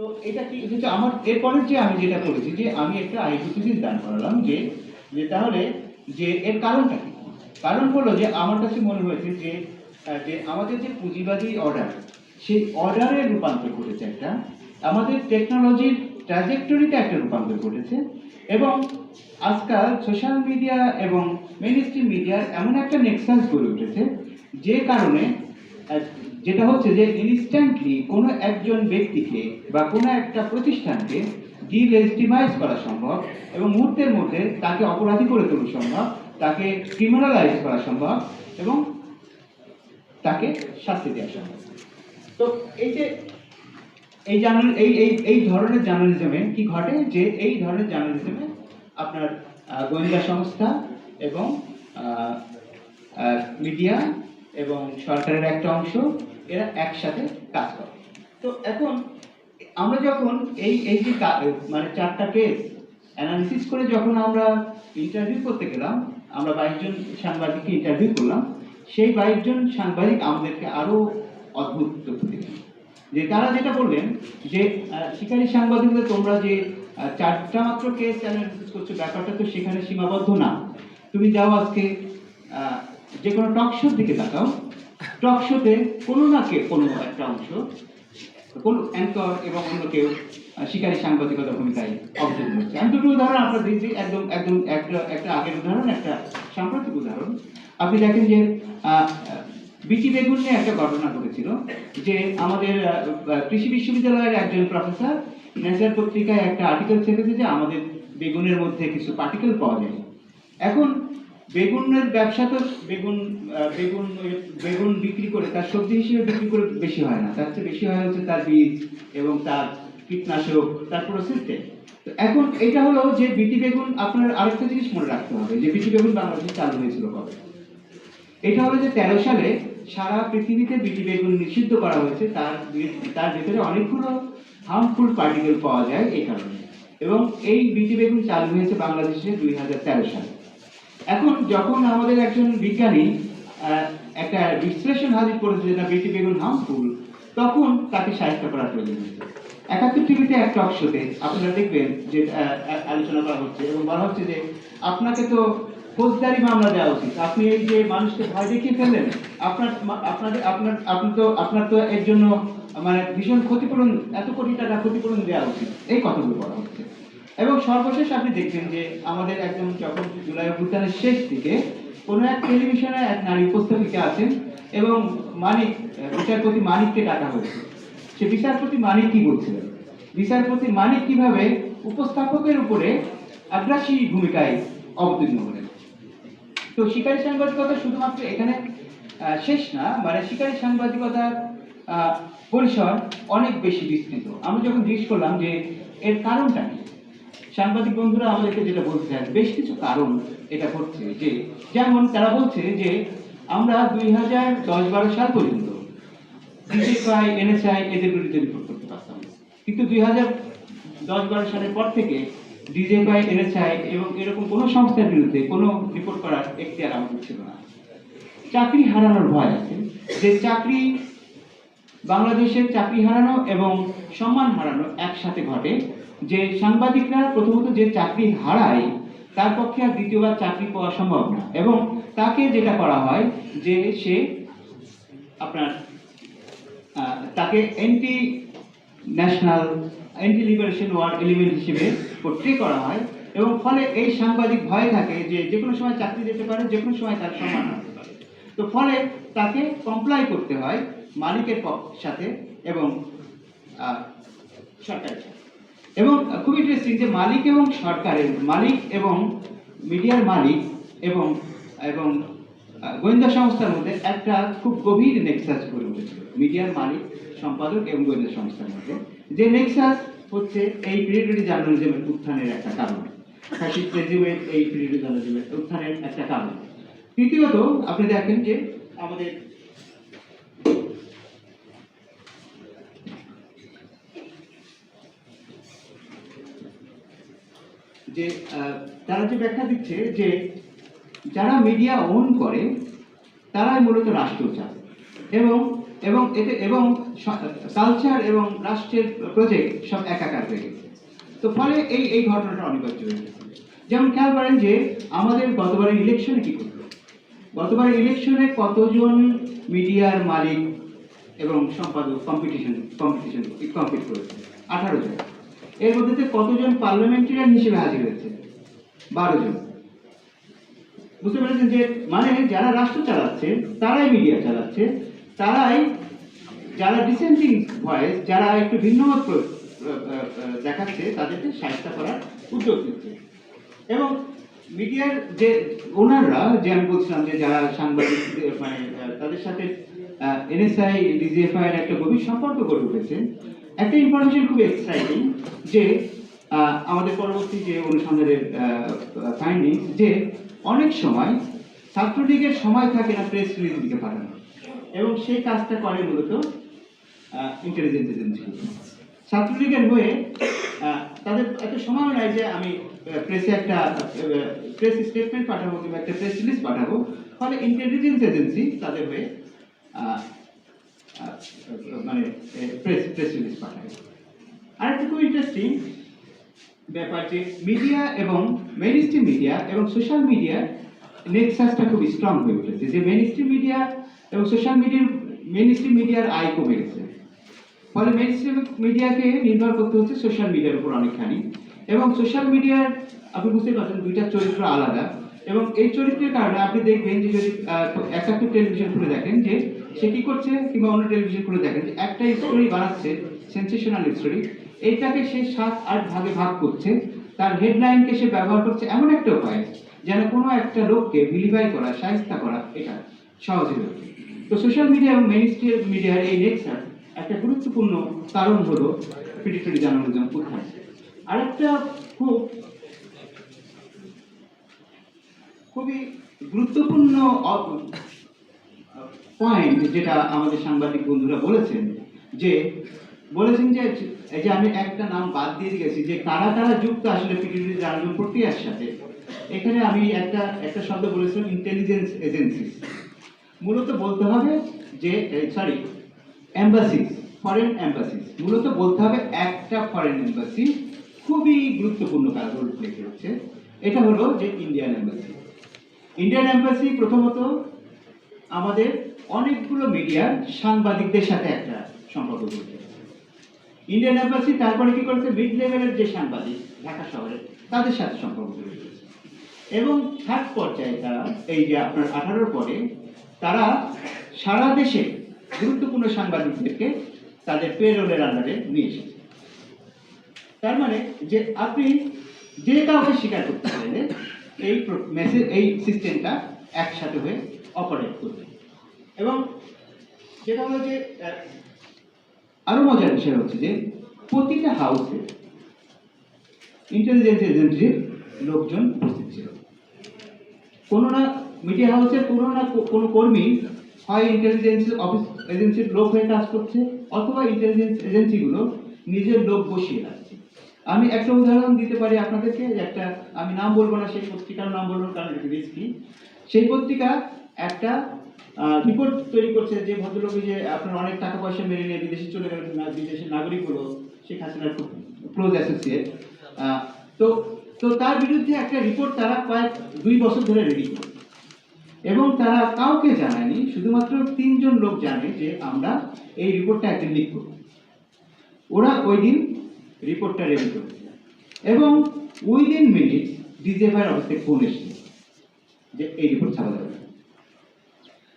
তো এটা কি হচ্ছে আমার এরপরে যে আমি যেটা করেছি, যে আমি একটা হাইপোথিসিস দান করালাম যে যে তাহলে যে এর কারণটা কি? কারণ হলো যে আমার কাছে মনে হয়েছে যে যে আমাদের যে পুঁজিবাদী অর্ডার সেই অর্ডারের রূপান্তর ঘটেছে একটা। আমাদের টেকনোলজির ট্র্যাজেক্টরিতে একটা রূপান্তর ঘটেছে এবং আজকাল সোশ্যাল মিডিয়া এবং মেন স্ট্রিম মিডিয়ার এমন একটা নেক্সাস গড়ে উঠেছে যে কারণে যেটা হচ্ছে যে ইনস্ট্যান্টলি কোনো একজন ব্যক্তিকে বা কোনো একটা প্রতিষ্ঠানকে ডিলেজিটিমাইজ করা সম্ভব এবং মুহূর্তের মধ্যে তাকে অপরাধী করে তোলা সম্ভব, তাকে ক্রিমিনালাইজ করা সম্ভব এবং তাকে শাস্তি দেওয়া সম্ভব। তো এই যে, এই জার্নাল, এই এই এই ধরনের জার্নালিজমে কি ঘটে? যে এই ধরনের জার্নালিজমে আপনার গোয়েন্দা সংস্থা এবং মিডিয়া এবং সরকারের একটা অংশ, এরা একসাথে কাজ করে। তো এখন আমরা যখন এই এই যে মানে চারটা কেস অ্যানালিসিস করে যখন আমরা ইন্টারভিউ করতে গেলাম, আমরা বাইশ জন সাংবাদিককে ইন্টারভিউ করলাম, সেই বাইশ জন সাংবাদিক আমাদেরকে আরও অদ্ভুত তথ্য যে তারা যেটা বললেন যে শিকারী সাংবাদিকদের তোমরা যে চারটা মাত্র কেস অ্যানালিসিস করছ, ব্যাপারটা তো সেখানে সীমাবদ্ধ না। তুমি যাও আজকে যে কোনো টক শোর দিকে তাকাও। টক শোতে কোনো না কে কোনো একটা অংশ, কোন অ্যাঙ্কর এবং অন্য কেউ শিকারী সাংবাদিকতা ভূমিকায় অবতীর্ণ হচ্ছে আমি দুটো উদাহরণ আপনার দিয়েছি একদম একদম একটা একটা আগের উদাহরণ, একটা সাম্প্রতিক উদাহরণ। আপনি দেখেন যে বিটি বেগুন নিয়ে একটা ঘটনা ঘটেছিল যে আমাদের কৃষি বিশ্ববিদ্যালয়ের একজন প্রফেসর নেচার পত্রিকায় একটা আর্টিকেল ছেড়েছে যে আমাদের বেগুনের মধ্যে কিছু পার্টিকেল পাওয়া যায়। এখন বেগুনের ব্যবসা তো বেগুন বেগুন বেগুন বিক্রি করে, তার সবজি হিসেবে বিক্রি করে বেশি হয় না। তার চেয়ে বেশি হয় হচ্ছে তার বীজ এবং তার কীটনাশক, তার পুরো সিস্টেম তো এখন এটা হলো যে বিটি বেগুন, আপনার আরেকটা জিনিস মনে রাখতে হবে, যে বিটি বেগুন বাংলাদেশে চালু হয়েছিল কবে? এটা হলো যে তেরো সালে সারা পৃথিবীতে বিটি বেগুন নিষিদ্ধ করা হয়েছে। তার তার ভিতরে অনেকগুলো হার্মফুল পার্টিকেল পাওয়া যায় এই কারণে। এবং এই বিটি বেগুন চালু হয়েছে বাংলাদেশে দুই হাজার তেরো সালে। এখন যখন আমাদের একজন বিজ্ঞানী একটা বিশ্লেষণ হাজির করেছে যেটা বিটি বেগুন হার্মফুল তখন তাকে সাহিত্য করার প্রয়োজন একাত্তর টিভিতে এক টক শোতে আপনারা দেখবেন যে আলোচনা করা হচ্ছে এবং বলা হচ্ছে যে, আপনাকে তো ফৌজদারি মামলা দেওয়া উচিত। আপনি এই যে মানুষকে ভয় দেখিয়ে ফেললেন, আপনার আপনাদের আপনার, আপনি তো, আপনার তো এর জন্য মানে ভীষণ ক্ষতিপূরণ, এত কোটি টাকা ক্ষতিপূরণ দেওয়া উচিত। এই কথাগুলো বলা হচ্ছে। এবং সর্বশেষ আপনি দেখবেন যে আমাদের একদম যখন জুলাই অভ্যুত্থানের শেষ দিকে কোনো এক টেলিভিশনে এক নারী উপস্থাপিকা আছেন এবং মানিক বিচারপতি মানিককে ডাকা হয়েছে। সে বিচারপতি মানিক কি বলছিলেন? বিচারপতি মানিক কীভাবে উপস্থাপকের উপরে আগ্রাসী ভূমিকায় অবতীর্ণ হলেন? তো শিকারী সাংবাদিকতা শুধুমাত্র এখানে শেষ না মানে শিকারী সাংবাদিকতার পরিসর অনেক বেশি বিস্তৃত। আমরা যখন জিজ্ঞেস করলাম যে এর কারণটা কি? সাংবাদিক বন্ধুরা আমাদেরকে যেটা বলছেন বেশ কিছু কারণ এটা ঘটছে যে, যেমন তারা বলছে যে, আমরা দুই হাজার দশ বারো সাল পর্যন্ত ডিজিএফআই এনএসআই এদের বিরুদ্ধে রিপোর্ট করতে পারতাম। কিন্তু দুই হাজার দশ বারো সালের পর থেকে ডিজিএফআই এনএসআই এবং এরকম কোনো সংস্থার বিরুদ্ধে কোনো রিপোর্ট করার এখতিয়ার আমাদের ছিল না। চাকরি হারানোর ভয় আছে। যে চাকরি বাংলাদেশের চাকরি হারানো এবং সম্মান হারানো একসাথে ঘটে। যে সাংবাদিকরা প্রথমত যে চাকরি হারায়, তার পক্ষে আর দ্বিতীয়বার চাকরি পাওয়া সম্ভব না এবং তাকে যেটা করা হয় যে সে আপনার তাকে anti national anti liberation war element হিসেবে পোট্রে করা হয় এবং ফলে এই সাংবাদিক ভয় থাকে যে যে কোনো সময় চাকরি যেতে পারে, যে কোনো সময় তার সম্মান হারাতে পারে। তো ফলে তাকে কমপ্লাই করতে হয় মালিকের সাথে এবং সরকারের সাথে। এবং খুব ইন্টারেস্টিং যে মালিক এবং সরকারের, মালিক এবং মিডিয়ার মালিক এবং এবং গোয়েন্দা সংস্থার মধ্যে একটা খুব গভীর নেক্সাস গড়ে উঠেছিল মিডিয়ার মালিক, সম্পাদক এবং গোয়েন্দা সংস্থার মধ্যে। যে নেক্সাস হচ্ছে এই পিরিয়ডি জার্নালিজমের উত্থানের একটা কারণ। ফ্যাসিস্ট রেজিমের এই পিরিয়ডি জার্নালিজমের উত্থানের একটা কারণ। তৃতীয়ত, আপনি দেখেন যে আমাদের যে তারা যে ব্যাখ্যা দিচ্ছে যে যারা মিডিয়া ওন করে, তারাই মূলত রাষ্ট্র চায়। এবং এবং এতে, এবং কালচার এবং রাষ্ট্রের প্রজেক্ট সব একাকার হয়ে গেছে। তো ফলে এই এই ঘটনাটা অনিবার্য হয়ে গেছে। যেমন খেয়াল করেন যে, আমাদের গতবারের ইলেকশনে কি করল? গতবারের ইলেকশনে কতজন মিডিয়ার মালিক এবং সম্পাদক কম্পিটিশন কম্পিটিশন কম্পিট করেছে? আঠারো জন। এর মধ্যে কতজন পার্লামেন্টারিয়ান হিসেবে হাজির হয়েছে? বারো জন। বুঝতে পেরেছেন যে মানে যারা রাষ্ট্র চালাচ্ছে তারাই মিডিয়া চালাচ্ছে তারাই যারা ডিসেন্টিং ভয়েস যারা একটু ভিন্ন মত প্র- আহ, আহ, আহ, দেখাচ্ছে তাদেরকে সাহায্য করার উদ্যোগ নিচ্ছে। এবং মিডিয়ার যে ওনাররা যে আমি বলছিলাম যে যারা সাংবাদিক মানে তাদের সাথে এনএসআই ডিজিএফআই এর একটা গভীর সম্পর্ক গড়ে উঠেছে একটা ইনফরমেশন খুব এক্সাইটিং যে আমাদের পরবর্তী যে অনুসন্ধানের ফাইন্ডিং যে অনেক সময় ছাত্রলীগের সময় থাকে না প্রেস রিলিজ দিকে পাঠানো এবং সেই কাজটা করে মূলত ইন্টেলিজেন্স এজেন্সি ছাত্রলীগের হয়ে তাদের এত সময় নাই যে আমি প্রেসে একটা প্রেস স্টেটমেন্ট পাঠাবো কিংবা একটা প্রেস রিলিজ পাঠাবো। ফলে ইন্টেলিজেন্স এজেন্সি তাদের হয়ে মানে আরেকটা খুব ইন্টারেস্টিং ব্যাপার যে মিডিয়া এবং মেইন স্ট্রিম মিডিয়া এবং সোশ্যাল মিডিয়া নেক্সাসটা খুব স্ট্রং হয়ে উঠেছে। যে মেইন স্ট্রিম মিডিয়া এবং সোশ্যাল মিডিয়ার মেইন স্ট্রিম মিডিয়ার আয় কমে গেছে। ফলে মেইন স্ট্রিম মিডিয়াকে নির্ভর করতে হচ্ছে সোশ্যাল মিডিয়ার উপর অনেকখানি। এবং সোশ্যাল মিডিয়ার আপনি বুঝতে পারছেন, দুইটা চরিত্র আলাদা। এবং এই চরিত্রের কারণে আপনি দেখবেন যে যদি একাত্তর টেলিভিশন খুলে দেখেন যে সে কি করছে? কিংবা অন্য টেলিভিশন খুলে দেখেন যে একটা স্টোরি বানাচ্ছে সেন্সেশনাল স্টোরি এইটাকে সে সাত, আট ভাগে ভাগ করছে। তার হেডলাইনকে সে ব্যবহার করছে এমন একটা উপায়, যেন কোনো একটা লোককে ভিলিফাই করা সাহিত্য করা এটা সহজে হয়ে তো সোশ্যাল মিডিয়া এবং মেইন মিডিয়ার এই নেক্সার একটা গুরুত্বপূর্ণ কারণ হলো প্রিডিটরি জার্নালিজম উত্থান আরেকটা খুব খুবই গুরুত্বপূর্ণ পয়েন্ট যেটা আমাদের সাংবাদিক বন্ধুরা বলেছেন, যে বলেছেন যে এই যে আমি একটা নাম বাদ দিয়ে গেছি, যে কারা কারা যুক্ত আসলে পিটিভি জার্নালিজম প্রক্রিয়ার সাথে, এখানে আমি একটা একটা শব্দ বলেছিলাম ইন্টেলিজেন্স এজেন্সি মূলত বলতে হবে যে সরি এম্বাসিস ফরেন এম্বাসিস মূলত বলতে হবে একটা ফরেন এম্বাসি খুবই গুরুত্বপূর্ণ কাজ রোল প্লে করছে। এটা হলো যে ইন্ডিয়ান এম্বাসি ইন্ডিয়ান এম্বাসি প্রথমত আমাদের অনেকগুলো মিডিয়ার সাংবাদিকদের সাথে একটা সম্পর্ক করছে ইন্ডিয়ান এম্বাসি তারপরে কি করেছে? মিড লেভেলের যে সাংবাদিক ঢাকা শহরে, তাদের সাথে সম্পর্ক গড়ে তুলেছে। এবং থার্ড পর্যায়ে তারা, এই যে আপনার আঠারোর পরে, তারা সারা দেশে গুরুত্বপূর্ণ সাংবাদিকদেরকে তাদের পেরোলের আন্ডারে নিয়ে এসেছে। তার মানে যে আপনি যে কাউকে স্বীকার করতে চাইলে এই মেসেজ এই সিস্টেমটা একসাথে হয়ে অপারেট করবে এবং যেটা হলো যে আহ, আরও মজার বিষয় হচ্ছে যে প্রতিটা হাউসে ইন্টেলিজেন্স এজেন্সির লোকজন উপস্থিত ছিল। কোনো না মিডিয়া হাউসের কোনো না কোনো কর্মী হয় ইন্টেলিজেন্স অফিস এজেন্সির লোক হয়ে কাজ করছে অথবা ইন্টেলিজেন্স এজেন্সিগুলো নিজের লোক বসিয়ে রাখছে। আমি একটা উদাহরণ দিতে পারি আপনাদেরকে একটা আমি নাম বলব না সেই পত্রিকার নাম বলব কারণ রিস্কি সেই পত্রিকা একটা রিপোর্ট তৈরি করছে যে ভদ্রলোক যে আপনার অনেক টাকা পয়সা মেরে নিয়ে বিদেশে চলে গেলেন না, বিদেশের নাগরিক হলো শেখ হাসিনার খুব ক্লোজ অ্যাসোসিয়েট তো তো তার বিরুদ্ধে একটা রিপোর্ট তারা কয়েক দুই বছর ধরে রেডি করে। এবং তারা কাউকে জানায়নি, শুধুমাত্র তিনজন লোক জানে যে আমরা এই রিপোর্টটা একদিন লিখ করব। ওরা ওই দিন রিপোর্টটা রেডি করেছে এবং উইদিন মিনিট ডিজেফাইয়ের অফিস ফোন এসেছে যে এই রিপোর্ট ছাপা যাবে।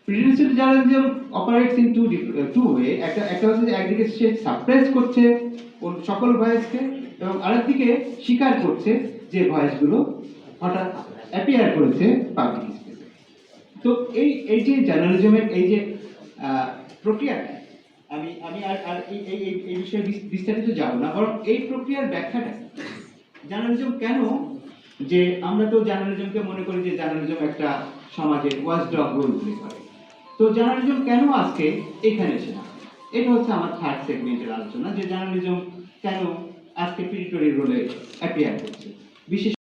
Pretentious journalism operates into two way একটা একটা হচ্ছে যে একদিকে সে সাপ্রেস করছে ওর সকল ভয়েসকে এবং আরেকদিকে স্বীকার করছে যে ভয়েসগুলো হঠাৎ অ্যাপিয়ার করেছে পাবলিক স্পেসে তো এই এই যে জার্নালিজমের এই যে প্রক্রিয়াটা আমি আমি আর আর এই এই, এই- বিষয়ে বিস্তারিত যাব না। বরং এই প্রক্রিয়ার ব্যাখ্যাটা জার্নালিজম কেন? যে আমরা তো জার্নালিজমকে মনে করি যে জার্নালিজম একটা সমাজে ওয়াচডগ রোল প্লে করে। তো জার্নালিজম কেন আজকে এখানে এসে এটা হচ্ছে আমার থার্ড সেগমেন্টের আলোচনা, যে জার্নালিজম কেন আজকে পিরিটরি রোলে অ্যাপিয়ার করছে। বিশেষ